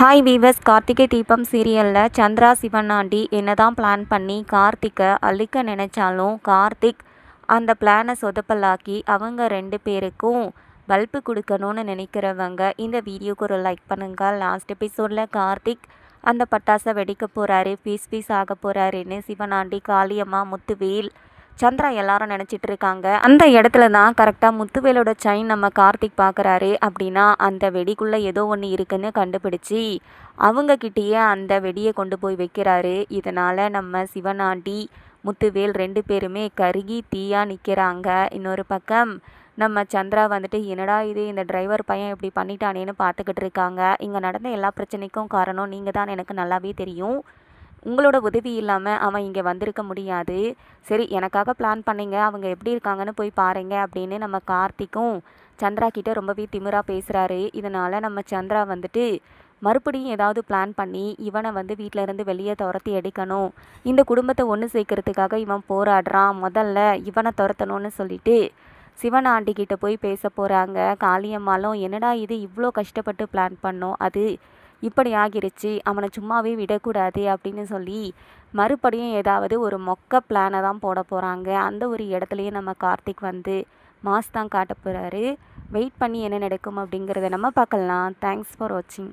Hi viewers Karthigai Deepam சீரியலில் சந்திரா சிவனாண்டி என்ன தான் பிளான் பண்ணி கார்த்திக்கை அழிக்க நினைச்சாலும் கார்த்திக் அந்த பிளானை சொதப்பலாக்கி அவங்க ரெண்டு பேருக்கும் பல்பு கொடுக்கணும்னு நினைக்கிறவங்க இந்த வீடியோக்கு ஒரு லைக் பண்ணுங்கள் லாஸ்ட் எபிசோடில் கார்த்திக் அந்த பட்டாசை வெடிக்க போகிறாரு பீஸ் பீஸ் ஆக போகிறாருன்னு சிவனாண்டி காளியம்மா முத்துவேல் சந்திரா எல்லாரும் நினச்சிட்டு இருக்காங்க அந்த இடத்துல தான் கரெக்டாக முத்துவேலோட செயின் நம்ம கார்த்திக் பார்க்குறாரு அப்படின்னா அந்த வெடிக்குள்ளே ஏதோ ஒன்று இருக்குன்னு கண்டுபிடிச்சி அவங்கக்கிட்டேயே அந்த வெடியை கொண்டு போய் வைக்கிறாரு. இதனால் நம்ம சிவனாண்டி முத்துவேல் ரெண்டு பேருமே கருகி தீயாக நிற்கிறாங்க இன்னொரு பக்கம் நம்ம சந்திரா வந்துட்டு என்னடா இது? இந்த டிரைவர் பையன் இப்படி பண்ணிட்டானேன்னு பார்த்துக்கிட்டு இருக்காங்க. இங்கே நடந்த எல்லா பிரச்சனைக்கும் காரணம் நீங்கள் தான் எனக்கு நல்லாவே தெரியும். உங்களோட உதவி இல்லாமல் அவன் இங்கே வந்திருக்க முடியாது. சரி எனக்காக பிளான் பண்ணிங்க. அவங்க எப்படி இருக்காங்கன்னு போய் பாருங்க அப்படின்னு நம்ம கார்த்திக்கும் சந்திரா கிட்ட ரொம்பவே திமிராக பேசுகிறாரு இதனால் நம்ம சந்திரா வந்துட்டு மறுபடியும் ஏதாவது பிளான் பண்ணி இவனை வந்து வீட்டில் இருந்து வெளியே துரத்தி எடுக்கணும் இந்த குடும்பத்தை ஒன்று சேர்க்கறதுக்காக இவன் போராடுறான். முதல்ல இவனை துரத்தணும்னு சொல்லிட்டு சிவனாண்டி கிட்ட போய் பேச போகிறாங்க காளியம்மாலும் என்னடா இது? இவ்வளோ கஷ்டப்பட்டு பிளான் பண்ணோம். அது இப்படி ஆகிருச்சு அவனை சும்மாவே விடக்கூடாது அப்படின்னு சொல்லி மறுபடியும் ஏதாவது ஒரு மொக்க பிளானை தான் போட போகிறாங்க அந்த ஒரு இடத்துலையும் நம்ம கார்த்திக் வந்து மாஸ் தான் காட்ட போகிறாரு வெயிட் பண்ணி என்ன நடக்கும் அப்படிங்கிறத நம்ம பார்க்கலாம். தேங்க்ஸ் ஃபார் வாட்சிங்